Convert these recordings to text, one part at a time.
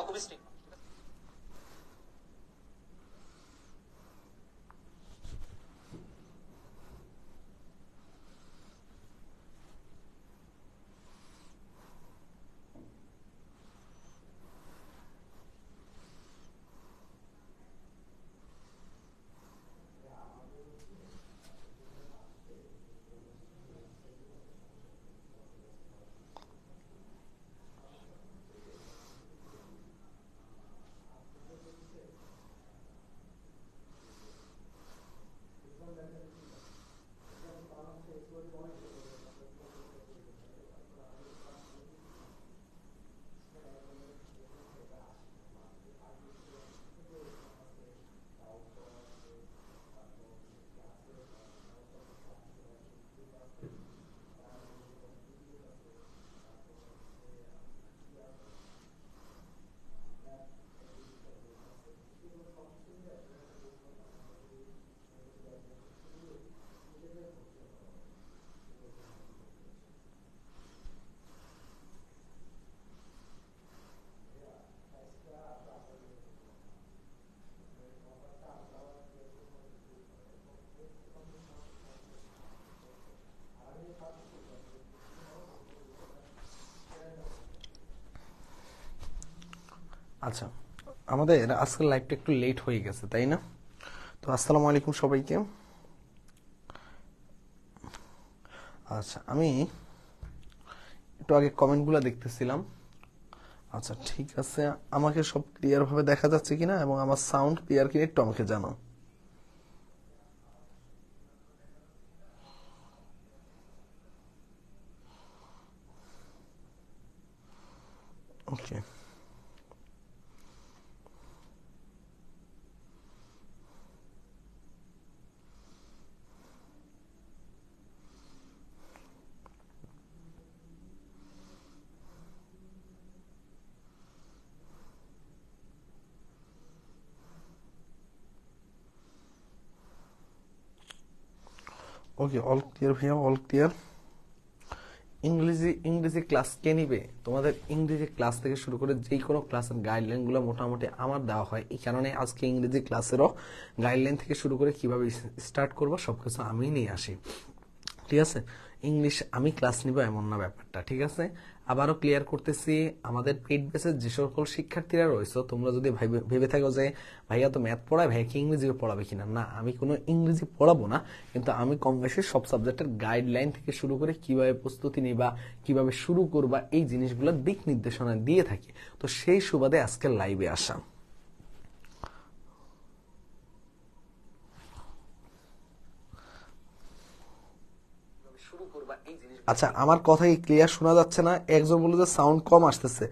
Baba Kubistri. আচ্ছা আমাদের আজকের লাইভটা একটু লেট হয়ে গেছে, তাই না? তো আসসালামু আলাইকুম সবাইকে। আচ্ছা আমি একটু আগে কমেন্টগুলো দেখতেছিলাম। আচ্ছা ঠিক আছে, আমাকে সব ক্লিয়ার ভাবে দেখা যাচ্ছে কিনা এবং আমার সাউন্ড ক্লিয়ার কিনা একটু আমাকে জানাও। ওকে ওকে অল ক্লিয়ার ভাইয়া? অল ক্লিয়ার ইংরেজি ইংরেজি ক্লাস কে নিবে? তোমাদের ইংরেজি ক্লাস থেকে শুরু করে যে কোনো ক্লাসের গাইডলাইনগুলো মোটামুটি আমার দেওয়া হয়। এই কারণে আজকে ইংরেজি ক্লাসেরও গাইডলাইন থেকে শুরু করে কীভাবে স্টার্ট করব সবকিছু আমি নিয়ে আসি। ঠিক আছে? ইংলিশ আমি ক্লাস নিব এমন না ব্যাপারটা, ঠিক আছে? আবারও ক্লিয়ার করতেছি, আমাদের পেড বেসের যে সকল শিক্ষার্থীরা রয়েছে, তোমরা যদি ভেবে থাকো যে, ভাইয়া, তো ম্যাথ পড়ায়, ভাইয়া কি ইংরেজি পড়াবে কিনা? না, আমি কোনো ইংরেজি পড়াবো না, কিন্তু আমি কম বেশি সব সাবজেক্টের গাইডলাইন থেকে শুরু করে কীভাবে প্রস্তুতি নিবা, কীভাবে শুরু করবা, এই জিনিসগুলোর দিক নির্দেশনা দিয়ে থাকি। তো সেই সুবাদে আজকে লাইভে আসা। আচ্ছা আমার কথা কি ক্লিয়ার শোনা যাচ্ছে না। একজন বলল যে সাউন্ড কম আসতেছে।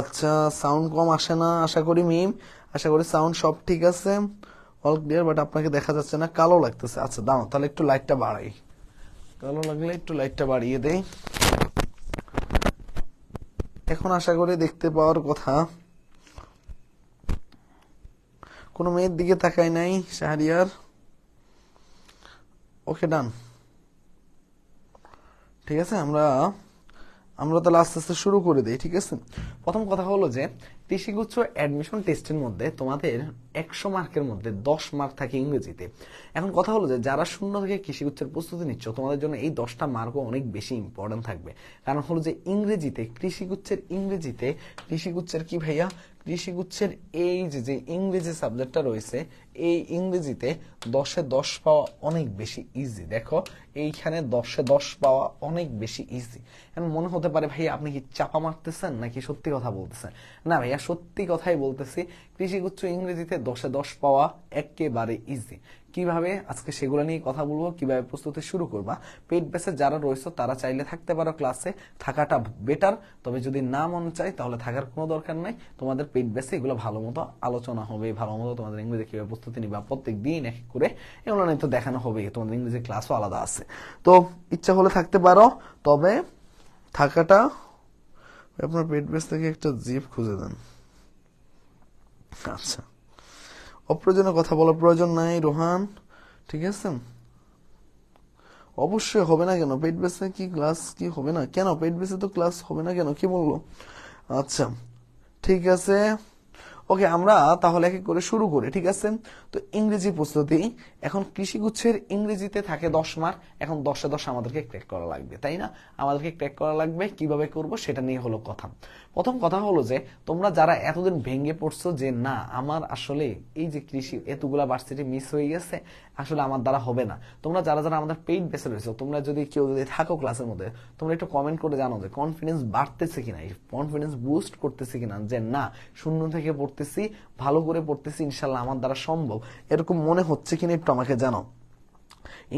আচ্ছা সাউন্ড কম আসে না, আশা করি মিম আশা করি সাউন্ড সব ঠিক আছে অল ক্লিয়ার বাট আপনাকে দেখা যাচ্ছে না, কালো লাগতেছে। আচ্ছা দাও তাহলে একটু লাইটটা বাড়াই। কালো লাগলে একটু লাইটটা বাড়িয়ে দেই। এখন আশা করি দেখতে পাওয়ার কথা। কোনো মেয়ের দিকে তাকাই নাই, শাহরিয়ার। ওকে ডান ঠিক আছে? আমরা আমরা তাহলে আস্তে আস্তে শুরু করে দিই ঠিক আছে? প্রথম কথা হলো যে কৃষিগুচ্ছ অ্যাডমিশন টেস্টের মধ্যে তোমাদের একশো মার্কের মধ্যে দশ মার্ক থাকে ইংরেজিতে। এখন কথা হলো যে, যারা শূন্য থেকে কৃষিগুচ্ছের প্রস্তুতি নিচ্ছ, তোমাদের জন্য এই দশটা মার্কও অনেক বেশি ইম্পর্টেন্ট থাকবে। কারণ হলো যে, ইংরেজিতে, কৃষিগুচ্ছের ইংরেজিতে, কৃষিগুচ্ছের কি ভাইয়া? কৃষিগুচ্ছের এই যে যে ইংরেজি সাবজেক্টটা রয়েছে, এই ইংরেজিতে দশে দশ পাওয়া অনেক বেশি ইজি দেখো, এইখানে দশে দশ পাওয়া অনেক বেশি ইজি এখন মনে হতে পারে ভাই আপনি কি চাপা মারতেছেন? নাকি সত্যি কথা বলতেছেন। না ভাইয়া, সত্যি কথাই বলতেছি, কৃষিগুচ্ছ ইংরেজিতে দশে দশ পাওয়া একেবারে ইজি কীভাবে? আজকে সেগুলো নিয়ে কথা বলব, কীভাবে প্রস্তুতি শুরু করবা। পেট বেসে যারা রয়েছে, তারা চাইলে থাকতে পারো ক্লাসে থাকাটা বেটার তবে যদি না মন চাই তাহলে থাকার কোনো দরকার নাই। তোমাদের পেট বেসে এগুলো ভালো মতো আলোচনা হবে, ভালো মতো তোমাদের ইংরেজি কীভাবে প্রস্তুতি নিবা প্রত্যেক দিন এক করে এগুলো নিয়ে তো দেখানো হবে, তোমাদের ইংরেজি ক্লাসও আলাদা আছে। তো ইচ্ছা হলে থাকতে পারো, তবে থাকাটা আপনার পেট বেস থেকে একটা জিপ খুঁজে দেন। আচ্ছা। অপ্রয়োজনীয় কথা বলার প্রয়োজন নাই, রোহান। ঠিক আছে? অবশ্যই হবে না কেন? পেট বেসে কি ক্লাস কি হবে না? কেন? পেট বেসে তো ক্লাস হবে না কেন? কি বলল আচ্ছা। ঠিক আছে। ওকে, আমরা তাহলে এক করে শুরু করি, ঠিক আছে? তো ইংরেজি প্রস্তুতি, এখন কৃষিগুচ্ছের ইংরেজিতে থাকে দশ মার্ক এখন দশে দশ আমাদেরকে ক্র্যাক করা লাগবে, তাই না? আমাদেরকে ক্র্যাক করা লাগবে, কীভাবে করব সেটা নিয়ে হলো কথা। প্রথম কথা হলো যে, তোমরা যারা এতদিন ভেঙে পড়ছো যে, না, আমার আসলে এই যে কৃষি এতগুলা ভার্সিটি মিস হয়ে গেছে, আসলে আমার দ্বারা হবে না। তোমরা যারা যারা আমাদের পেইড বেসে রয়েছে, তোমরা যদি কেউ যদি থাকো ক্লাসের মধ্যে, তোমরা একটু কমেন্ট করে জানো যে কনফিডেন্স বাড়তেছে কিনা? কনফিডেন্স বুস্ট করতেছে কিনা? যে, না, শূন্য থেকে পড়তেছি, ভালো করে পড়তেছি, ইনশাল্লাহ আমার দ্বারা সম্ভব। এরকম মনে হচ্ছে কিনা একটু আমাকে জানাও।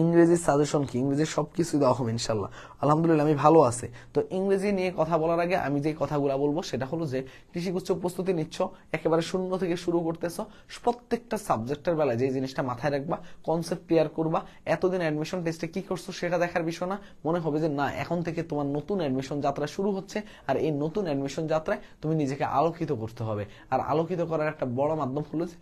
ইংরেজি সাজেশন কি? ইংরেজি সবকিছু দেওয়া হবে ইনশাল্লাহ আলহামদুলিল্লাহ, আমি ভালো আছে। তো ইংরেজি নিয়ে কথা বলার আগে আমি যে কথাগুলো বলব, সেটা হলো যে, কৃষিগুচ্ছ প্রস্তুতি নিচ্ছ, একেবারে শূন্য থেকে শুরু করতেছ, প্রত্যেকটা সাবজেক্টের বেলায় যে জিনিসটা মাথায় রাখবা কনসেপ্ট ক্লিয়ার করবা, এতদিন অ্যাডমিশন টেস্টে কি করছ সেটা দেখার বিষয় না। মনে হবে যে, না, এখন থেকে তোমার নতুন অ্যাডমিশন যাত্রা শুরু হচ্ছে, আর এই নতুন অ্যাডমিশন যাত্রায় তুমি নিজেকে আলোকিত করতে হবে। আর আলোকিত করার একটা বড় মাধ্যম হলো যে,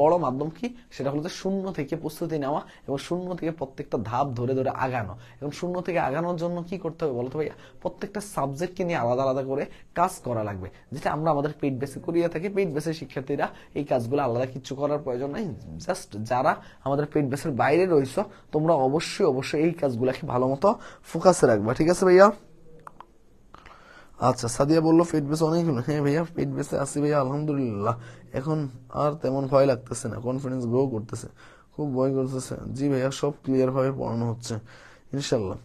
বড় মাধ্যম কি? সেটা হলো যে, শূন্য থেকে প্রস্তুতি নেওয়া এবং শূন্য থেকে প্রত্যেকটা ধাপ ধরে ধরে আগানো। এবং শূন্য থেকে আগানোর জন্য কি করতে হবে বলতো ভাইয়া? প্রত্যেকটা সাবজেক্টকে নিয়ে আলাদা আলাদা করে কাজ করা লাগবে। যেটা আমরা আমাদের পেইড বেসে করিয়ে থাকি পেইড বেসের শিক্ষার্থীরা এই কাজগুলো আলাদা কিছু করার প্রয়োজন নাই। জাস্ট যারা আমাদের পেইড বেসের বাইরে রয়েছে, তোমরা অবশ্যই অবশ্যই এই কাজগুলোকে ভালো মতো ফোকাসে রাখবা। ঠিক আছে ভাইয়া? আচ্ছা সাদিয়া বলল পেট বেসে অনেক হ্যাঁ ভাইয়া পেট বেসে আসি ভাইয়া, আলহামদুলিল্লাহ। এখন আর তেমন ভয় লাগতেছে না। কনফিডেন্স গ্রো করতেছে। খুব ভয় করতেছে। জি ভাইয়া, সব ক্লিয়ার ভাবে পড়ানো হচ্ছে। ইনশাল্লাহ।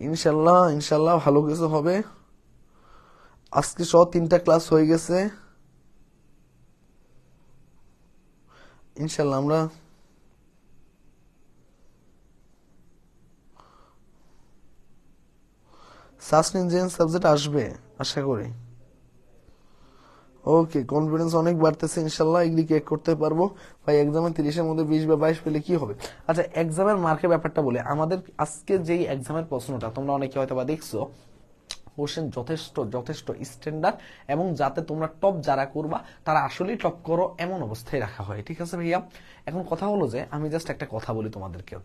ইনশাল্লাহ ইনশাল্লাহ ভালো কিছু হবে। আজকে সহ তিনটা ক্লাস হয়ে গেছে। ইনশাল্লাহ আমরা সাস্ট ইঞ্জিনিয়ারিং সাবজেক্ট আসবে, আশা করি। ওকে কনফিডেন্স অনেক বাড়তেছে ইনশাল্লাহ এগুলি ক্রেক করতে পারব। ভাই এক্সামে তিরিশের মধ্যে বিশ বা বাইশ পেলে কি হবে? আচ্ছা এক্সামের মার্কের ব্যাপারটা বলে। আমাদের আজকে যেই এক্সামের প্রশ্নটা, তোমরা অনেকে হয়তো বা দেখছ কোশ্চেন যথেষ্ট যথেষ্ট স্ট্যান্ডার্ড এবং যাতে তোমরা টপ যারা করবা, তারা আসলেই টপ করো, এমন অবস্থায় রাখা হয়। ঠিক আছে ভাইয়া? এখন কথা হলো যে, আমি জাস্ট একটা কথা বলি তোমাদেরকে।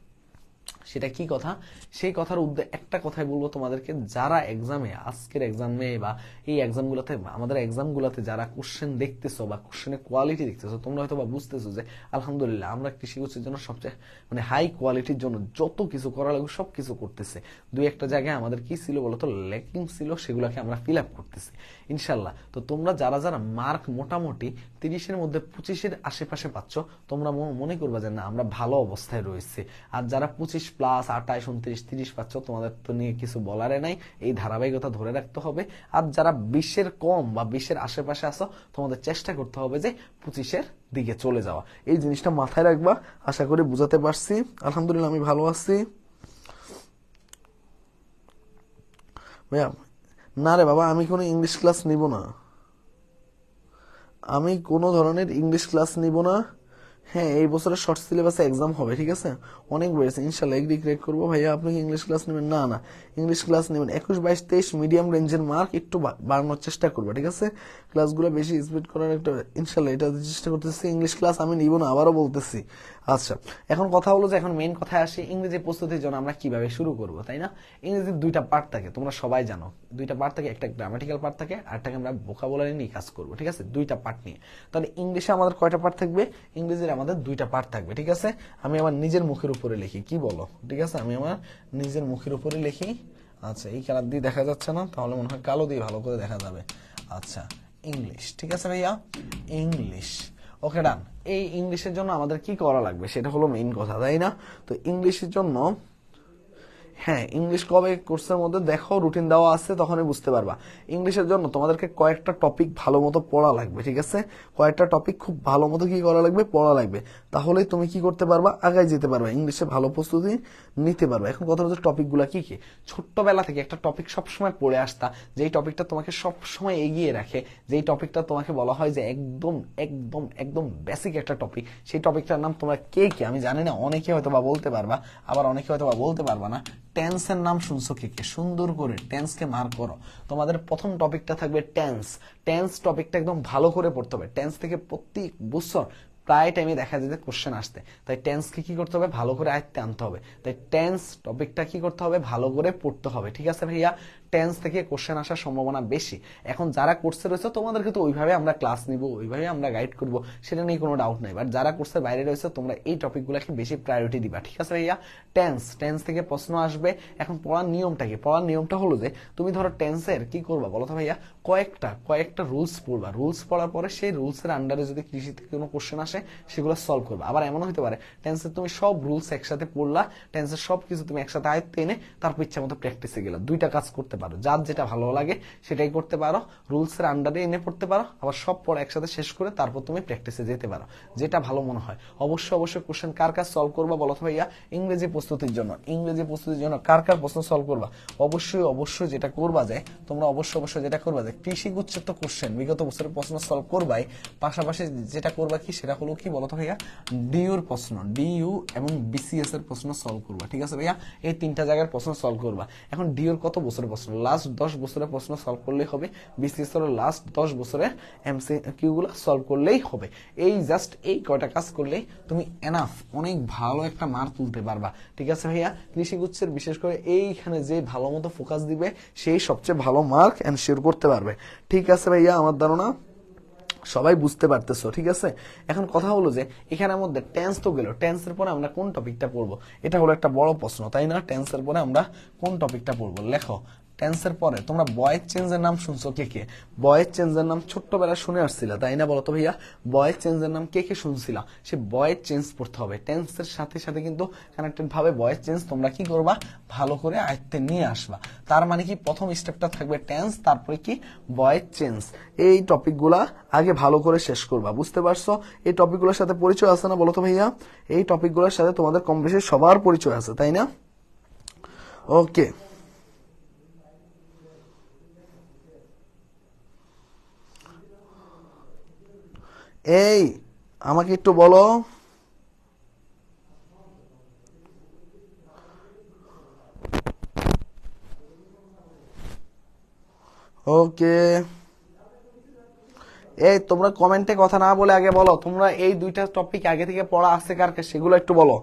সেটা কি কথা? সেই কথার উদ্দেশ্য একটা কথাই বলব তোমাদেরকে। যারা এক্সামে আজকের এক্সামে বা এই এক্সামগুলোতে আমাদের এক্সামগুলোতে যারা কোশ্চেন দেখতেছো বা কোশ্চেনের কোয়ালিটি দেখতেছো, তোমরা হয়তো বা বুঝতেছো যে, আলহামদুলিল্লাহ, আমরা কৃষিগুচ্ছের জন্য সবচেয়ে মানে হাই কোয়ালিটির জন্য যত কিছু করা লাগবে সব কিছু করতেছে। দুই একটা জায়গায় আমাদের কি ছিল বলতো? ল্যাকিং ছিল, সেগুলোকে আমরা ফিল আপ করতেছি। ইনশাল্লাহ তো তোমরা যারা যারা মার্ক মোটামুটি তিরিশের মধ্যে পঁচিশের আশেপাশে পাচ্ছ, তোমরা মনে করবা যে না, আমরা ভালো অবস্থায় রয়েছে। আর যারা পঁচিশ প্লাস আঠাইশ, উনত্রিশ, তিরিশ পাচ্ছ, তোমাদের তো নিয়ে কিছু বলারে নাই। এই ধারাবাহিকতা ধরে রাখতে হবে। আর যারা বিশের কম বা বিশের আশেপাশে আসো তোমাদের চেষ্টা করতে হবে যে পঁচিশের দিকে চলে যাওয়া। এই জিনিসটা মাথায় রাখবা। আশা করি বুঝাতে পারছি। আলহামদুলিল্লাহ, আমি ভালো আছি। না রে বাবা, আমি কোনো ইংলিশ ক্লাস নিব না। আমি কোনো ধরনের ইংলিশ ক্লাস নিব না। হ্যাঁ এই বছরে শর্ট সিলেবাসে এক্সাম হবে, ঠিক আছে? অনেক বেড়েছে। ইনশাল্লাহ এগ্রি ক্রেক করব। ভাইয়া, আপনি ইংলিশ ক্লাস নেবেন? না না। ইংলিশ ক্লাস নেবেন। একুশ, বাইশ, তেইশ মিডিয়াম রেঞ্জের মার্ক একটু বাড়ানোর চেষ্টা করব, ঠিক আছে? ক্লাসগুলো বেশি স্পিড করার একটা ইনশাল্লাহ এটা চেষ্টা করতেছি। ইংলিশ ক্লাস আমি নিব না, আবারও বলতেছি। আচ্ছা এখন কথা হলো যে এখন মেইন কথায় আসি ইংরেজি প্রস্তুতির জন্য আমরা কীভাবে শুরু করব, তাই না? ইংরেজির দুইটা পার্ট থাকে, তোমরা সবাই জানো। দুইটা পার্ট থাকে, একটা গ্রামাটিক্যাল পার্ট থাকে, আর একটাকে আমরা বোকাবুলারি নিয়ে কাজ করব, ঠিক আছে? দুইটা পার্ট নিয়ে। তাহলে ইংলিশে আমাদের কয়টা পার্ট থাকবে? ইংরেজির আমাদের দুইটা পার্ট থাকবে, ঠিক আছে? আমি আমার নিজের মুখের উপরে লিখি, কি বলো? ঠিক আছে? আমি আমার নিজের মুখের উপরে লিখি। আচ্ছা এই কালার দিয়ে দেখা যাচ্ছে না, তাহলে মনে হয় কালো দিয়ে ভালো করে দেখা যাবে। আচ্ছা ইংলিশ ঠিক আছে ভাইয়া? ইংলিশ ওকে ডান এই ইংলিশের জন্য আমাদের কি করা লাগবে? সেটা হলো মেইন কথা, তাই না? তো ইংলিশের জন্য হ্যাঁ ইংলিশ কবে কোর্সের মধ্যে দেখো রুটিন দেওয়া আছে, তখনই বুঝতে পারবা। ইংলিশের জন্য তোমাদেরকে কয়েকটা টপিক ভালো মতো পড়া লাগবে, ঠিক আছে? কয়েকটা টপিক খুব ভালো মতো কি করা লাগবে? পড়া লাগবে। তাহলেই তুমি কি করতে পারবা? আগায় যেতে পারবা। ইংলিশে ভালো প্রস্তুতি নিতে পারবা। এখন কথা হচ্ছে টপিকগুলো কি কি? ছোট্টবেলা থেকে একটা টপিক সবসময় পড়ে আসতা, যেই টপিকটা তোমাকে সবসময় এগিয়ে রাখে, যেই টপিকটা তোমাকে বলা হয় যে একদম একদম একদম বেসিক একটা টপিক সেই টপিকটার নাম তোমরা কে কে? আমি জানি না, অনেকে হয়তো বা বলতে পারবা, আবার অনেকে হয়তো বা বলতে পারবা না। টেন্সের নাম শুনছো কে কে? সুন্দর করে টেন্সকে মার করো। তোমাদের প্রথম টপিকটা থাকবে টেন্স টেন্স টপিকটা একদম ভালো করে পড়তে হবে। টেন্স থেকে প্রতি বছর প্রায় টাইমে দেখা যেতে কোশ্চেন আসতে তাই টেন্সকে কি করতে হবে? ভালো করে আয়ত্তে আনতে হবে। তাই টেন্স টপিকটা কি করতে হবে? ভালো করে পড়তে হবে। ঠিক আছে ভাইয়া? টেন্স থেকে কোশ্চেন আসার সম্ভাবনা বেশি। এখন যারা কোর্সে রয়েছে, তোমাদেরকে তো ওইভাবে আমরা ক্লাস নিব, ওইভাবে আমরা গাইড করব, সেটা নিয়ে কোনো ডাউট নাই। বাট যারা কোর্সের বাইরে রয়েছে, তোমরা এই টপিকগুলোকে বেশি প্রায়োরিটি দিবা, ঠিক আছে ভাইয়া? টেন্স টেন্স থেকে প্রশ্ন আসবে। এখন পড়ার নিয়মটা কি? পড়ার নিয়মটা হলো যে, তুমি ধরো টেন্সের কি করবা বলো তো ভাইয়া? কয়েকটা কয়েকটা রুলস পড়বা। রুলস পড়ার পরে সেই রুলসের আন্ডারে যদি কৃষি থেকে কোনো কোশ্চেন আসে, সেগুলো সলভ করবা। আবার এমনও হতে পারে টেন্সের তুমি সব রুলস একসাথে পড়লা টেন্সের সব কিছু তুমি একসাথে আয়ত্তে এনে তারপর ইচ্ছা মতো প্র্যাকটিসে গেলা। দুইটা কাজ করতে পারো। যার যেটা ভালো লাগে সেটাই করতে পারো। রুলসের আন্ডারে এনে পড়তে পারো। আবার সব পড়া একসাথে শেষ করে তারপর তুমি প্র্যাকটিসে যেতে পারো। যেটা ভালো মনে হয়। অবশ্যই অবশ্যই কোশ্চেন কার কাজ সলভ করবা বলো তো ভাইয়া? ইংরেজি প্রস্তুতির জন্য। ইংরেজি প্রস্তুতির জন্য কার কার প্রশ্ন সলভ করবা? অবশ্যই অবশ্যই যেটা করবা যায় তোমরা অবশ্যই অবশ্যই যেটা করবা যায় কৃষি গুচ্ছের তো কোশ্চেন বিগত বছরের প্রশ্ন সলভ করবাই। পাশাপাশি যেটা করবা কি, সেটা হলো কি বলতো ভাইয়া? ডিউর প্রশ্ন। ডিইউ এবং বিসিএস এর প্রশ্ন সলভ করবা। ঠিক আছে ভাইয়া? এই তিনটা জায়গার প্রশ্ন সলভ করবা। এখন ডিউর কত বছরের প্রশ্ন? লাস্ট দশ বছরের প্রশ্ন সলভ করলেই হবে। এর লাস্ট দশ বছরের এমসি কিউ গুলো সলভ করলেই হবে। এই জাস্ট এই কয়টা কাজ করলেই তুমি এনাফ অনেক ভালো একটা মার তুলতে পারবা। ঠিক আছে ভাইয়া? কৃষি গুচ্ছের বিশেষ করে এইখানে যে ভালো মতো ফোকাস দিবে, সেই সবচেয়ে ভালো মার্ক এনশিওর করতে পারবে। ঠিক আছে ভাইয়া, আমার ধারণা? সবাই বুঝতে পারতেছো, ঠিক আছে? এখন কথা হলো যে, এখানের মধ্যে টেন্স তো গেল। টেন্সের পরে আমরা কোন টপিকটা পড়ব? এটা হলো একটা বড় প্রশ্ন, তাই না? টেন্সের পরে আমরা কোন টপিকটা পড়ব? লেখো। টেন্সের পরে তোমরা বয়েজ চেঞ্জের নাম শুনছো কে কে? বয়েজ চেঞ্জের নাম ছোট্টবেলায় শুনে আসছিলা, তাই না বলতো ভাইয়া? বয়েজ চেঞ্জের নাম কে কে শুনছিলা? সে বয়েজ চেঞ্জ পড়তে হবে। টেন্সের সাথে সাথে কিন্তু কানেক্টেড ভাবে বয়েজ চেঞ্জ তোমরা কি করবা? ভালো করে আয়ত্তে নিয়ে আসবা। তার মানে কি? প্রথম স্টেপটা থাকবে টেন্স তারপরে কি? বয়েজ চেঞ্জ এই টপিকগুলা আগে ভালো করে শেষ করবা, বুঝতে পারছ? এই টপিকগুলোর সাথে পরিচয় আছে না বলো তো ভাইয়া? এই টপিকগুলোর সাথে তোমাদের কম বেশি সবার পরিচয় আছে, তাই না? ওকে এই, আমাকে একটু বলো। ওকে। এই, তোমরা কমেন্টে কথা না বলে আগে বলো। তোমরা এই দুইটা টপিক আগে থেকে পড়া আছে কার কাছে সেগুলো একটু বলো।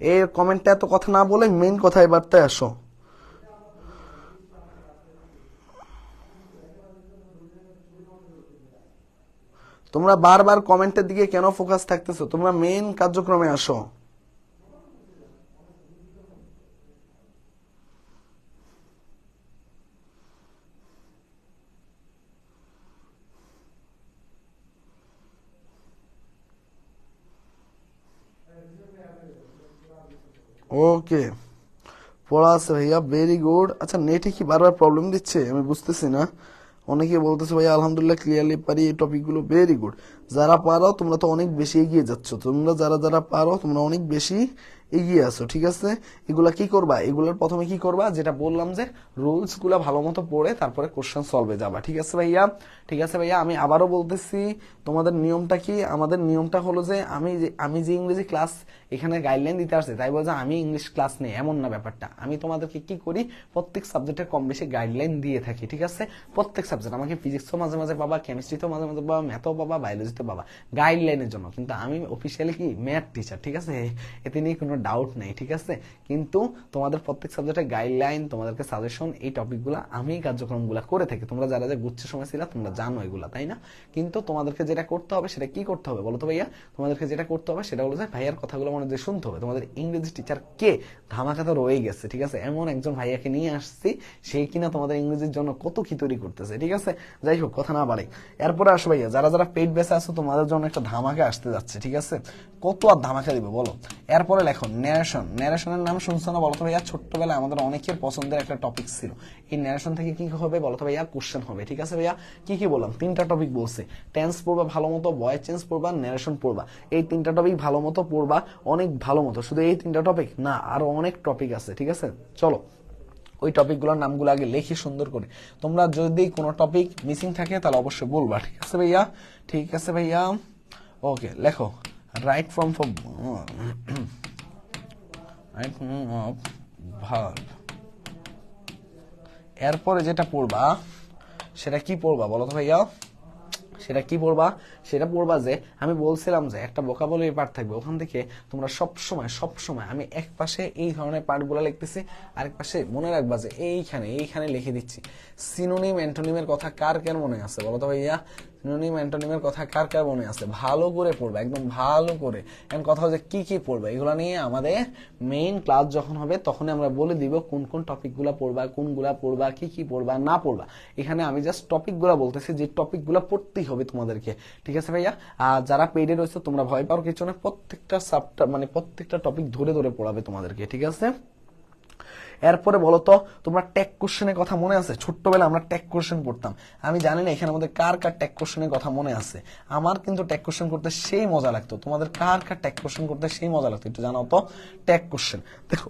এই কমেন্টে এত কথা না বলে মেইন কথা এবারতে আসো। তোমরা বারবার কমেন্টের দিকে কেন ফোকাস থাকতেছো? তোমরা মেইন কার্যক্রমে আসো। ওকে। পড়া আছে ভাইয়া ভেরি গুড আচ্ছা নেটে কি বারবার প্রবলেম দিচ্ছে? আমি বুঝতেছি না। অনেকে বলতেছে ভাই আলহামদুলিল্লাহ ক্লিয়ারলি পারি, এই টপিকগুলো ভেরি গুড যারা পারো, তোমরা তো অনেক বেশি এগিয়ে যাচ্ছ। তোমরা যারা যারা পারো, তোমরা অনেক বেশি এগিয়ে আসো, ঠিক আছে? এগুলা কি করবা? এগুলোর প্রথমে কি করবা? যেটা বললাম যে রুলসগুলা ভালো মতো পড়ে তারপরে কোশ্চেন সলভে যাবা, ঠিক আছে ভাইয়া? ঠিক আছে ভাইয়া, আমি আবারও বলতেছি, তোমাদের নিয়মটা কি? আমাদের নিয়মটা হলো যে আমি আমি যে ইংরেজি ক্লাস এখানে গাইডলাইন দিতে আসছি, তাই বলছে আমি ইংলিশ ক্লাস নেই, এমন না ব্যাপারটা। আমি তোমাদেরকে কি করি? প্রত্যেক সাবজেক্টের কম বেশি গাইডলাইন দিয়ে থাকি, ঠিক আছে? প্রত্যেক সাবজেক্ট আমাকে ফিজিক্সও মাঝে মাঝে পাবা কেমিস্ট্রিতেও মাঝে মাঝে পাবা ম্যাথও পাবা বায়োলজিতেও পাবা গাইডলাইনের জন্য। কিন্তু আমি অফিসিয়ালি কি ম্যাথ টিচার ঠিক আছে? এতে নিয়ে কোনো ডাউট নেই, ঠিক আছে? কিন্তু তোমাদের প্রত্যেক সাবজেক্টের গাইডলাইন তোমাদেরকে সাজেশন এই টপিকগুলো আমি কার্যক্রমগুলো করে থাকি। তোমরা যারা যা গুচ্ছ সময় ছিল, তোমরা জানো এগুলা, তাই না? কিন্তু তোমাদেরকে যেটা করতে হবে, সেটা কি করতে হবে বলো তো ভাইয়া? তোমাদেরকে যেটা করতে হবে, সেটা হলো যে ভাইয়ার কথাগুলো মনে দিয়ে শুনতে হবে। তোমাদের ইংরেজি টিচার কে? ধামাকা তো রয়ে গেছে, ঠিক আছে? এমন একজন ভাইয়াকে নিয়ে আসছি সেই কিনা তোমাদের ইংরেজির জন্য কত কি তৈরি করতেছে, ঠিক আছে? যাই হোক, কথা না বাড়ে এরপরে আসো ভাইয়া, যারা যারা পেট বেসে আছো, তোমাদের জন্য একটা ধামাকা আসতে যাচ্ছে, ঠিক আছে? কত আর ধামাকা দিবে বলো? এরপরে লেখো ন্যারেশন ন্যারেশনের নাম শুনছো না বলো তো ভাইয়া? ছোট্টবেলায় আমাদের অনেকের পছন্দের একটা টপিক ছিল। এই ন্যারেশন থেকে কি হবে বলো তো ভাইয়া? কোশ্চেন হবে, ঠিক আছে ভাইয়া? কি কি বললাম? তিনটা টপিক বলছে। টেন্স পড়বা ভালো মতো ভয়েস চেঞ্জ পড়বা ন্যারেশন পড়বা। এই তিনটা টপিক ভালো মতো পড়বা, অনেক ভালো মতো। শুধু এই তিনটা টপিক না, আরও অনেক টপিক আছে, ঠিক আছে? চলো, ওই টপিকগুলোর নামগুলো আগে লেখি সুন্দর করে। তোমরা যদি কোনো টপিক মিসিং থাকে, তাহলে অবশ্যই বলবা, ঠিক আছে ভাইয়া? ঠিক আছে ভাইয়া? ওকে লেখো। Right form for right form of verb এরপরে যেটা পড়বা, সেটা কি পড়বা বলো তো ভাইয়া? সেটা কি পড়বা? সেটা পড়বা যে, আমি বলছিলাম যে একটা ভোকাবুলারি পার্ট থাকবে, ওখান থেকে তোমরা সব সময় সব সময় আমি এক পাশে এই ধরনের পার্টগুলো লিখতেছি, আরেক পাশে মনে রাখবা যে এইখানে এইখানে লিখে দিচ্ছি। সিনোনিম অ্যান্টোনিমের কথা কার কেন মনে আছে বলো তো ভাইয়া? সিনোনিম অ্যান্টোনিমের কথা কার কার মনে আছে? ভালো করে পড়বে, একদম ভালো করে। এখন কথা হচ্ছে কি কি পড়বে? এগুলো নিয়ে আমাদের মেইন ক্লাস যখন হবে তখন আমরা বলে দিব কোন কোন টপিকগুলো পড়বা, কোনগুলা পড়বা, কি কি পড়বা, না পড়বা। এখানে আমি জাস্ট টপিকগুলো বলতেছি, যে টপিকগুলো পড়তেই হবে তোমাদেরকে। ঠিক আছে ভাইয়া? আর যারা পেডে রয়েছে, তোমরা ভয় পাওয়ার কিছু না, প্রত্যেকটা সাবটা মানে প্রত্যেকটা টপিক ধরে ধরে পড়াবে তোমাদেরকে। ঠিক আছে? এরপরে বলো তো তোমরা ট্যাগ কোশ্চেনের কথা মনে আছে? ছোট্টবেলা আমরা ট্যাগ কোশ্চেন পড়তাম আমি জানি না এখানে আমাদের কার কার ট্যাগ কোশ্চেনের কথা মনে আছে। আমার কিন্তু ট্যাগ কোশ্চেন করতে সেই মজা লাগতো। তোমাদের কার কার ট্যাগ কোশ্চেন করতে সেই মজা লাগতো? একটু জানাও তো। ট্যাগ কোশ্চেন দেখো,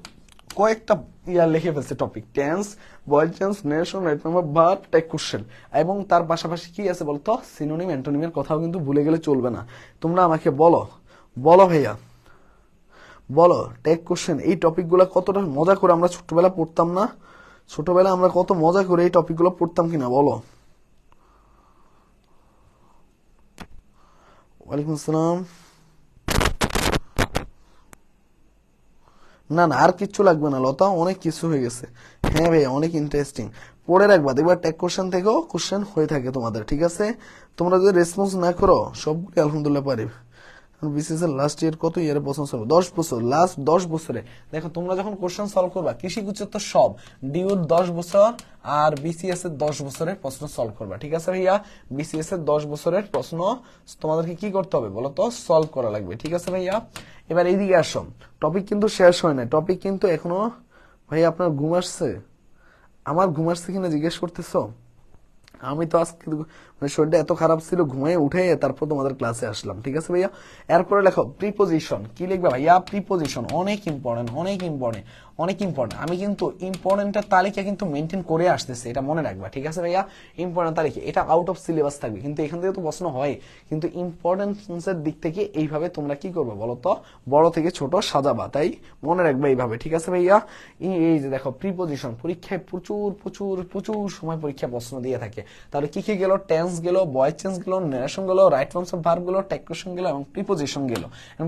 কয়েকটা ইয়ার লিখে ফেলছে topic tense boil tense narration right number verb tag question এবং তার পাশাপাশি কি আছে বলতো? সিনোনিম অ্যান্টোনিমের কথাও কিন্তু ভুলে গেলে চলবে না। তোমরা আমাকে বলো। বলো ভাইয়া। বলো টেক কোশ্চেন এই টপিকগুলো কতটা মজা করে আমরা ছোটবেলা পড়তাম না? ছোটবেলা আমরা কত মজা করে এই টপিকগুলো পড়তাম কিনা, বলো। ওয়ালাইকুম আসসালাম। না না, আর কিচ্ছু লাগবে না, লতা, অনেক কিছু হয়ে গেছে। হ্যাঁ ভাইয়া, অনেক ইন্টারেস্টিং পড়ে রাখবা, দেখবা টেক কোশ্চেন থেকেও কোশ্চেন হয়ে থাকে তোমাদের, ঠিক আছে? তোমরা যদি রেসপন্স না করো সবগুলি আলহামদুলিল্লাহ পারিবে। বিসিএস এর লাস্ট ইয়ার কত ইয়ারে পছন্দ হবে দশ বছর লাস্ট দশ বছরে। দেখো, তোমরা যখন কোশ্চেন সলভ করবা কৃষি গুচ্ছের তো সব। ডিউর দশ বছর আর বিসিএস এর দশ বছরের প্রশ্ন সলভ করবা, ঠিক আছে ভাইয়া? বিসিএস এর দশ বছরের প্রশ্ন তোমাদেরকে কি করতে হবে বলো তো? সলভ করা লাগবে, ঠিক আছে ভাইয়া? এবার এইদিকে আসো। টপিক কিন্তু শেষ হয় না টপিক কিন্তু এখনও ভাই আপনার ঘুম আসছে? আমার ঘুম আসছে কিনা জিজ্ঞেস করতেছো? আমি তো আজকে মানে শরীরটা এত খারাপ ছিল, ঘুমিয়ে উঠে তারপর তোমাদের ক্লাসে আসলাম, ঠিক আছে ভাইয়া? এরপরে লেখো প্রিপোজিশন কি লিখবে ভাইয়া? প্রিপোজিশন অনেক ইম্পর্টেন্ট অনেক ইম্পর্টেন্ট অনেক ইম্পর্টেন্ট আমি কিন্তু ইম্পর্টেন্টের তালিকা কিন্তু মেনটেন করে আসতেছি, এটা মনে রাখবা, ঠিক আছে ভাইয়া? ইম্পর্টেন্ট তালিকা, এটা আউট অফ সিলেবাস থাকবে, কিন্তু এখান থেকে তো প্রশ্ন হয়। কিন্তু ইম্পর্টেন্সের দিক থেকে এইভাবে তোমরা কি করবে বলো তো? বড় থেকে ছোট সাজাবা, তাই? মনে রাখবে এইভাবে, ঠিক আছে ভাইয়া? এই যে দেখো প্রিপোজিশন পরীক্ষায় প্রচুর প্রচুর প্রচুর সময় পরীক্ষা প্রশ্ন দিয়ে থাকে। তাহলে কি কি গেল? টেন্স গেল বয়েস চেঞ্জ গেল নারেশন গেল রাইট ফর্মস অফ ভার্ব গেল টেকশন গেল এবং প্রিপোজিশন গেল।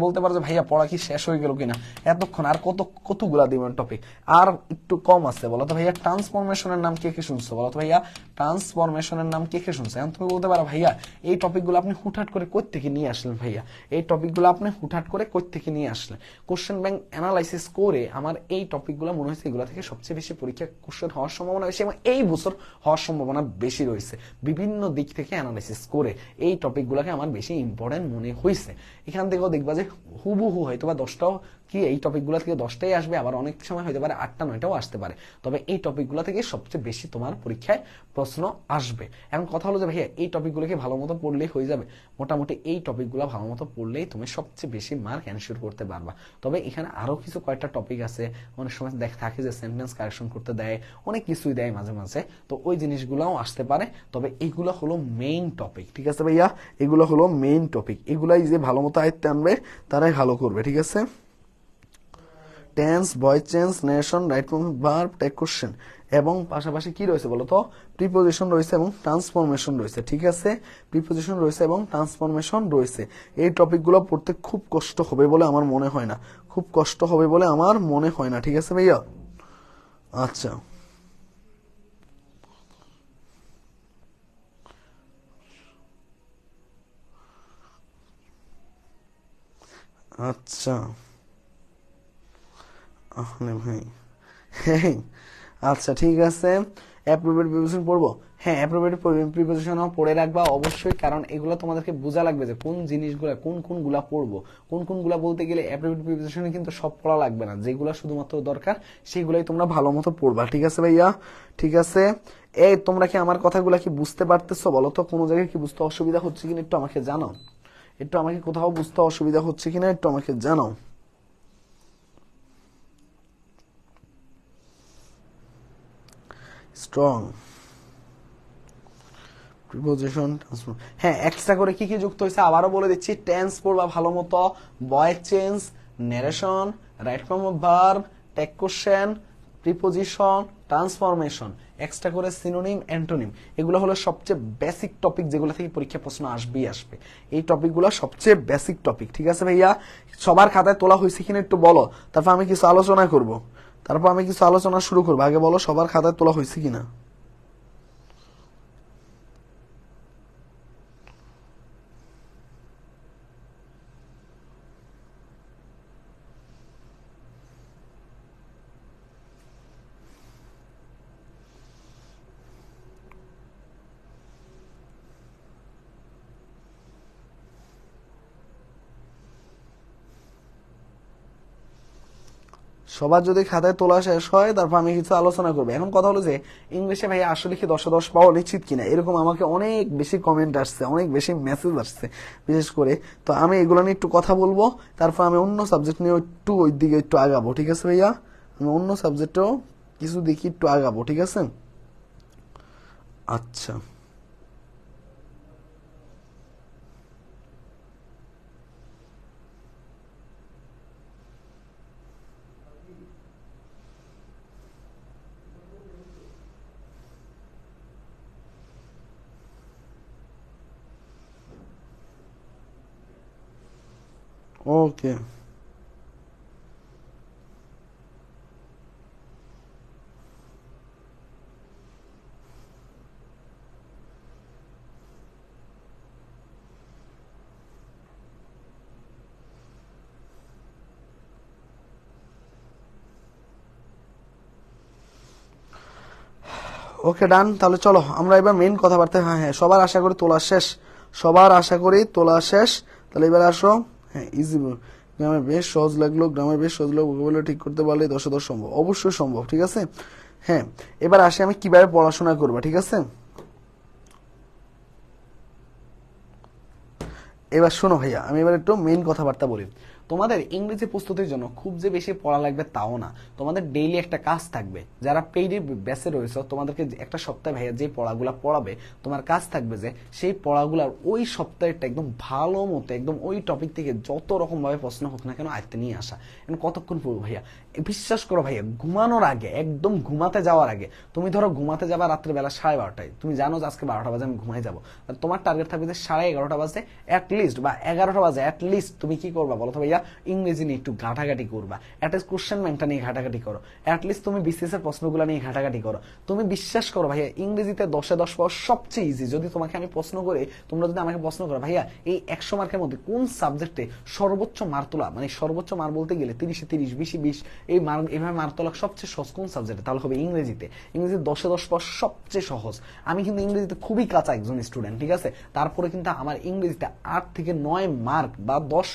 বলতে পারো যে ভাইয়া, পড়া কি শেষ হয়ে গেল কিনা? এতক্ষণ আর কত কতগুলা দিবেন টপিক আর একটু কম আছে বলো তো ভাইয়া ট্রান্সফরমেশনের নাম কে কে শুনছো বলো তো ভাইয়া ট্রান্সফরমেশনের নাম কে কে শুনছো? এখন তুমি বলতে পারো ভাইয়া, এই টপিকগুলো আপনি হুটহাট করে কই থেকে নিয়ে আসলেন ভাইয়া। এই টপিকগুলো আপনি হুটহাট করে কই থেকে নিয়ে আসলেন। কোশ্চেন ব্যাংক অ্যানালাইসিস করে আমার এই টপিকগুলো মনে হয়েছে এগুলো থেকে সবচেয়ে বেশি পরীক্ষা কোশ্চেন হওয়ার সম্ভাবনা বেশি এবং এই বছর হওয়ার সম্ভাবনা বেশি রয়েছে। বিভিন্ন দিক থেকে অ্যানালাইসিস করে এই টপিকগুলোকে আমার বেশি ইম্পর্টেন্ট মনে হয়েছে এখান থেকেও দেখবা যে হুবহু হয়তো বা দশটাও কি, এই টপিকগুলো থেকে দশটাই আসবে, আবার অনেক সময় হতে পারে আটটা, নয়টাও আসতে পারে। তবে এই টপিকগুলো থেকে সবচেয়ে বেশি তোমার পরীক্ষায় প্রশ্ন আসবে। এখন কথা হলো যে ভাইয়া, এই টপিকগুলোকে ভালো মতো পড়লেই হয়ে যাবে? মোটামুটি এই টপিকগুলো ভালো মতো পড়লেই তুমি সবচেয়ে বেশি মার্ক এনশিওর করতে পারবা। তবে এখানে আরও কিছু কয়েকটা টপিক আছে। অনেক সময় দেখ থাকে যে সেন্টেন্স কারেকশন করতে দেয়, অনেক কিছুই দেয় মাঝে মাঝে। তো ওই জিনিসগুলোও আসতে পারে। তবে এগুলো হলো মেইন টপিক ঠিক আছে ভাইয়া? এগুলো হলো মেইন টপিক এগুলাই যে ভালো মতো আয়ত্তে আনবে, তারাই ভালো করবে, ঠিক আছে? Tense voice change narration right form verb tag question এবং পাশাপাশি কি রয়েছে বলো তো? প্রিপোজিশন রয়েছে এবং ট্রান্সফরমেশন রয়েছে, ঠিক আছে? প্রিপোজিশন রয়েছে এবং ট্রান্সফরমেশন রয়েছে। এই টপিকগুলো পড়তে খুব কষ্ট হবে বলে আমার মনে হয় না। খুব কষ্ট হবে বলে আমার মনে হয় না, ঠিক আছে ভাইয়া? আচ্ছা। আচ্ছা। ভাই। হ্যাঁ আচ্ছা ঠিক আছে। অ্যাপ্রোপ্রিয়েট প্রিপোজিশন পড়ব? হ্যাঁ অ্যাপ্রোপ্রিয়েট প্রিপোজিশনও পড়ে রাখবা অবশ্যই, কারণ এগুলো তোমাদেরকে বোঝা লাগবে যে কোন জিনিসগুলো, কোন কোনগুলা পড়ব। কোন কোনগুলা বলতে গেলে অ্যাপ্রোপ্রিয়েট প্রিপোজিশনে কিন্তু সব পড়া লাগবে না। যেগুলো শুধুমাত্র দরকার, সেগুলাই তোমরা ভালো মতো পড়বা। ঠিক আছে ভাইয়া? ঠিক আছে? এই তোমরা কি আমার কথাগুলো কি বুঝতে পারতেছো বলো তো? কোনো জায়গায় কি বুঝতে অসুবিধা হচ্ছে কিনা একটু আমাকে জানাও। একটু আমাকে কোথাও বুঝতে অসুবিধা হচ্ছে কিনা একটু আমাকে জানাও। স্ট্রং প্রিপোজিশন হ্যাঁ এক্সট্রা করে কি কি যুক্ত হয়েছে আবারও বলে দিচ্ছি টেন্স পড়বা ভালো মতো voice change narration right form of verb tag question preposition transformation extra করে সিনোনিম অ্যান্টোনিম এগুলো হলো সবচেয়ে বেসিক টপিক যেগুলো থেকে পরীক্ষা প্রশ্ন আসবেই আসবে। এই টপিকগুলো সবচেয়ে বেসিক টপিক ঠিক আছে ভাইয়া? সবার খাতায় তোলা হয়েছে কিনা একটু বলো, তারপর আমি কিছু আলোচনা করব। তারপর আমি কিছু আলোচনা শুরু করব। আগে বলো সবার খাতায় তোলা হয়েছে কিনা? সবার যদি খাতায় তোলা শেষ হয়, তারপর আমি কিছু আলোচনা করব। এখন কথা হলো যে, ইংলিশে ভাই আসলে কি দশে দশ পাওয়া নিশ্চিত কিনা? এরকম আমাকে অনেক বেশি কমেন্ট আসছে, অনেক বেশি মেসেজ আসছে, বিশেষ করে। তো আমি এগুলো নিয়ে একটু কথা বলব, তারপর আমি অন্য সাবজেক্ট নিয়ে একটু ওই দিকে একটু আগাবো, ঠিক আছে ভাইয়া? আমি অন্য সাবজেক্টেও কিছু দেখি একটু আগাবো, ঠিক আছে? আচ্ছা। ওকে ওকে ডান তাহলে চলো, আমরা এবার মেইন কথাবার্তা হ্যাঁ হ্যাঁ সবার আশা করি তোলা শেষ, সবার আশা করি তোলা শেষ, তাহলে এবার আসো। হ্যাঁ ইজি গ্রামের বেশ সহজ লাগল গ্রামের বেশ সহজ লাগল ভোকাবুলারি ঠিক করতে পারলে দশে দশ সম্ভব। অবশ্যই সম্ভব, ঠিক আছে? হ্যাঁ এবার আসি আমি কীভাবে পড়াশোনা করব, ঠিক আছে? এবার শোনো ভাইয়া, আমি এবার একটু মেইন কথাবার্তা বলি। তোমাদের ইংরেজি প্রস্তুতির জন্য খুব যে বেশি পড়া লাগবে তাও না। তোমাদের ডেইলি একটা কাজ থাকবে। যারা পেইডি ব্যাচে রয়েছে, তোমাদেরকে একটা সপ্তাহে ভাইয়া যে পড়াগুলো পড়াবে, তোমার কাজ থাকবে যে সেই পড়াগুলার ওই সপ্তাহেরটা একদম ভালো মতো, একদম ওই টপিক থেকে যত রকমভাবে প্রশ্ন হোক না কেন আয়ত্তে নিয়ে আসা। কতক্ষণ পড়ব ভাইয়া? বিশ্বাস করো ভাইয়া, ঘুমানোর আগে, একদম ঘুমাতে যাওয়ার আগে, তুমি ধরো ঘুমাতে যাবা রাত্রে বেলা সাড়ে বারোটায়, তুমি জানো যে আজকে বারোটা বাজে, আমি ঘুমাই যাব। তোমার টার্গেট থাকবে যে সাড়ে এগারোটা বাজে অ্যাটলিস্ট বা এগারোটা বাজে অ্যাটলিস্ট তুমি কি করবা বলো তো ভাইয়া? ইংরেজি নিয়ে একটু ঘাটাঘাটি করবা। অ্যাটলিস্ট কোশ্চেন ব্যাংকটা নিয়ে ঘাটাঘাটি করো। অ্যাটলিস্ট তুমি বিসিএস এর প্রশ্নগুলো নিয়ে ঘাটাঘাটি করো। তুমি বিশ্বাস করো ভাইয়া, ইংরেজিতে দশে দশ পাওয়া সবচেয়ে ইজি যদি তোমাকে আমি প্রশ্ন করে, তোমরা যদি আমাকে প্রশ্ন করো, ভাইয়া, এই একশো মার্কের মধ্যে কোন সাবজেক্টে সর্বোচ্চ মার তোলা? মানে সর্বোচ্চ মার বলতে গেলে তিরিশে তিরিশ, বিশে বিশ এই মার, এইভাবে মার তোলা সবচেয়ে সহজ কোন সাবজেক্টে তাহলে হবে ইংরেজিতে। ইংরেজি দশে দশ পাওয়া সবচেয়ে সহজ। আমি কিন্তু ইংরেজিতে খুবই কাঁচা একজন স্টুডেন্ট ঠিক আছে? তারপরে কিন্তু আমার ইংরেজিতে আট থেকে নয় মার্ক বা দশ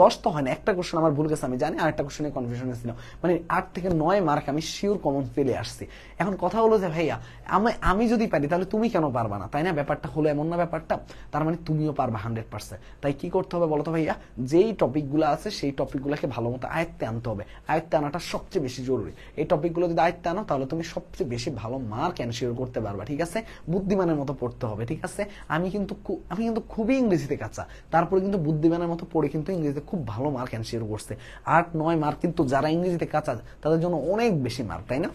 দশ তো হয় না। একটা কোশ্চেন আমার ভুল গেছে, আমি জানি আর একটা কোশ্চেনে কনফিউশন ছিল মানে আট থেকে নয় মার্ক আমি শিওর কমন পেলে আসছি। এখন কথা হলো যে, ভাইয়া, আমি আমি যদি পারি, তাহলে তুমি কেন পারবা না? তাই না? ব্যাপারটা হলো এমন না ব্যাপারটা। তার মানে তুমিও পারবা হান্ড্রেড পার্সেন্ট তাই কি করতে হবে বলতো, ভাইয়া, যেই টপিকগুলো আছে, সেই টপিকগুলোকে ভালো মতো আয়ত্তে আনতে হবে। আয়ত্তে আনাটা সবচেয়ে বেশি জরুরি। এই টপিকগুলো যদি আয়ত্তে আনো, তাহলে তুমি সবচেয়ে বেশি ভালো মার্ক এনশিওর করতে পারবা, ঠিক আছে? বুদ্ধিমানের মতো পড়তে হবে, ঠিক আছে? আমি কিন্তু আমি কিন্তু খুবই ইংরেজিতে কাঁচা। তারপরে কিন্তু বুদ্ধিমানের মতো পড়ে কিন্তু ইংরেজিতে খুব ভালো মার্ক এনশিওর করছে। আট, নয় মার্ক কিন্তু যারা ইংরেজিতে কাঁচা, তাদের জন্য অনেক বেশি মার্ক তাই না?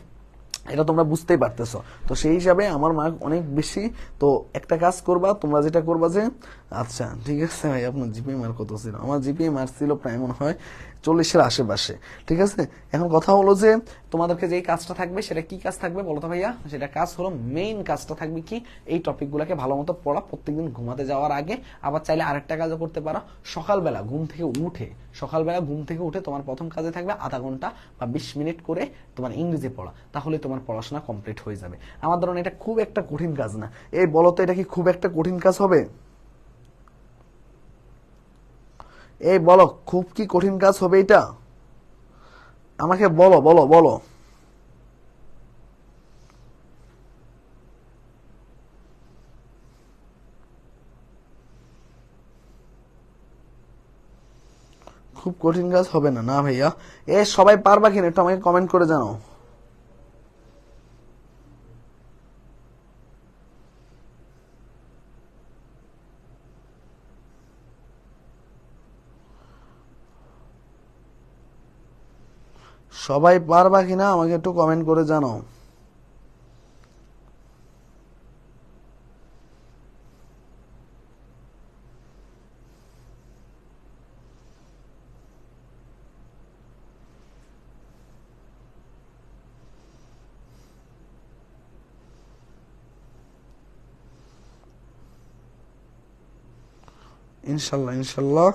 এটা তোমরা বুঝতেই পারতেছো। তো সেই হিসাবে আমার মার্ক অনেক বেশি। তো একটা কাজ করবা, তোমরা যেটা করবা যে আচ্ছা ঠিক আছে ভাই, আপনার জিপিএ মার্ক কত ছিল? আমার জিপিএ মার্ক ছিল প্রায় মনে হয় চল্লিশের আশেপাশে, ঠিক আছে? এখন কথা হলো যে তোমাদেরকে যেই কাজটা থাকবে, সেটা কি কাজ থাকবে বলো তো ভাইয়া? সেটা কাজ হলো মেইন কাজটা থাকবে কি? এই টপিকগুলোকে ভালো মতো পড়া, প্রত্যেকদিন ঘুমাতে যাওয়ার আগে। আবার চাইলে আরেকটা কাজও করতে পারো। সকালবেলা ঘুম থেকে উঠে, সকালবেলা ঘুম থেকে উঠে তোমার প্রথম কাজে থাকবে আধা ঘণ্টা বা বিশ মিনিট করে তোমার ইংরেজি পড়া। তাহলে তোমার পড়াশোনা কমপ্লিট হয়ে যাবে। আমার ধরুন এটা খুব একটা কঠিন কাজ না। এই বলো তো এটা কি খুব একটা কঠিন কাজ হবে? এই বলো, খুব কি কঠিন কাজ হবে এটা আমাকে বলো বলো বলো। খুব কঠিন কাজ হবে না না ভাইয়া। এ, সবাই পারবা কিনা একটু আমাকে কমেন্ট করে জানাও। সবাই পারবা কিনা আমাকে একটু কমেন্ট করে জানাও। ইনশাল্লাহ ইনশাল্লাহ।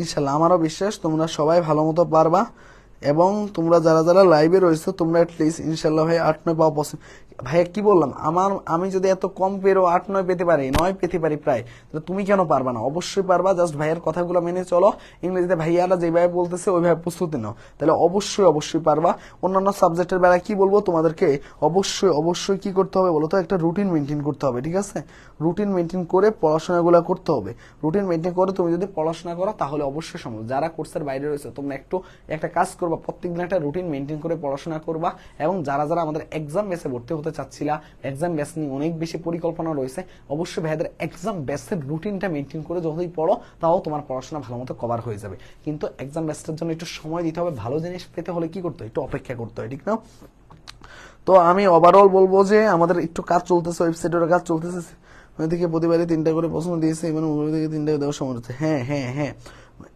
ইনশাল্লাহ আমারও বিশ্বাস তোমরা সবাই ভালো মতো পারবা। এবং তোমরা যারা যারা লাইভে রয়েছে, তোমরা অ্যাটলিস্ট ইনশাল্লাহ ভাই আট, নয় পাওয়া পছন্দ ভাইয়া, কি বললাম? আমার, আমি যদি এত কম পেরো আট, নয় পেতে পারি, নয় পেতে পারি প্রায়, তাহলে তুমি কেন পারবা না? অবশ্যই পারবা জাস্ট ভাইয়ের কথাগুলো মেনে চলো। ইংরেজিতে ভাইয়ারা যেভাবে বলতেছে, ওইভাবে প্রস্তুতি নাও। তাহলে অবশ্যই অবশ্যই পারবা। অন্যান্য সাবজেক্টের বেলায় কি বলব তোমাদেরকে? অবশ্যই অবশ্যই কি করতে হবে বলো তো একটা রুটিন মেনটেন করতে হবে, ঠিক আছে? রুটিন মেনটেন করে পড়াশোনাগুলো করতে হবে। রুটিন মেনটেন করে তুমি যদি পড়াশোনা করো, তাহলে অবশ্যই সম্ভব। যারা কোর্সের বাইরে রয়েছে, তোমরা একটু, একটা কাজ করবা প্রত্যেকদিন একটা রুটিন মেনটেন করে পড়াশোনা করবা এবং যারা যারা আমাদের এক্সাম বেসে ভর্তি হতে চাচ্ছিলা এক্সাম বেস নিয়ে অনেক বেশি পরিকল্পনা রয়েছে, অবশ্যই ভাইদের এক্সাম বেসের রুটিনটা মেনটেন করে যতই পড়ো, তাও তোমার পড়াশোনা ভালো মতো কভার হয়ে যাবে। কিন্তু এক্সাম বেসটার জন্য একটু সময় দিতে হবে, ভালো জিনিস পেতে হলে কি করতে হয়? একটু অপেক্ষা করতে হয়, ঠিক না? তো আমি ওভারঅল বলব যে, আমাদের একটু কাজ চলতেছে ওয়েবসাইটের কাজ চলতেছে। ওইদিকে প্রতিবারই তিনটা করে প্রশ্ন দিয়েছে এবং ওই দিকে তিনটা দেওয়ার সময় হচ্ছে। হ্যাঁ হ্যাঁ হ্যাঁ।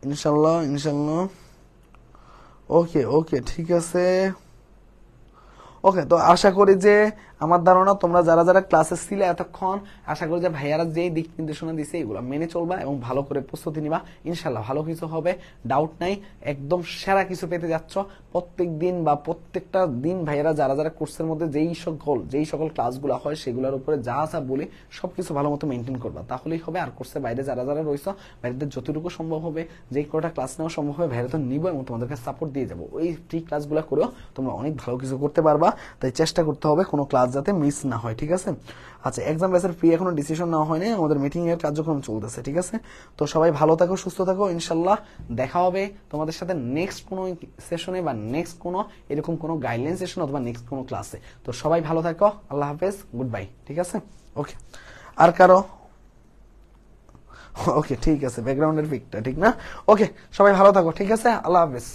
ইনশাল্লাহ ইনশাল্লাহ। ওকে ওকে ঠিক আছে। ওকে তো আশা করি যে আমার ধারণা তোমরা যারা যারা ক্লাসে ছিলে এতক্ষণ, আশা করি যে ভাইয়ারা যে দিক নির্দেশনা দিছে, এগুলো মেনে চলবা এবং ভালো করে প্রস্তুতি নিবা। ইনশাল্লাহ ভালো কিছু হবে ডাউট নাই, একদম সেরা কিছু পেতে যাচ্ছ। প্রত্যেক দিন বা প্রত্যেকটা দিন ভাইয়ারা যারা যারা কোর্সের মধ্যে যেই সকল যেই সকল ক্লাসগুলো হয়, সেগুলোর উপরে যা যা বলি, সবকিছু ভালো মতো মেনটেন করবা। তাহলেই হবে আর কোর্সের বাইরে যারা যারা রয়েছে বাইরেদের যতটুকু সম্ভব হবে, যেই কটা ক্লাস নেওয়া সম্ভব হবে ভাইরা তো নিবো এবং তোমাদেরকে সাপোর্ট দিয়ে যাব। ওই ফ্রি ক্লাসগুলো করেও তোমরা অনেক ভালো কিছু করতে পারবা। তাই চেষ্টা করতে হবে কোনো ক্লাস যাতে মিস না হয়, ঠিক আছে? আচ্ছা এক্সাম বেসের ফি এখনও ডিসিশন নেওয়া হয়নি, আমাদের মিটিং এর কার্যক্রম চলতেছে, ঠিক আছে? তো সবাই ভালো থাকো, সুস্থ থাকো ইনশাল্লাহ দেখা হবে তোমাদের সাথে নেক্সট কোনো সেশনে বা নেক্সট কোনো এরকম কোনো গাইডলাইন সেশন অথবা নেক্সট কোনো ক্লাসে তো সবাই ভালো থাকো, আল্লাহ হাফেজ গুড বাই ঠিক আছে? ওকে আর কারও? ওকে ঠিক আছে ব্যাকগ্রাউন্ডের পিকটা ঠিক না? ওকে সবাই ভালো থাকো, ঠিক আছে? আল্লাহ হাফেজ।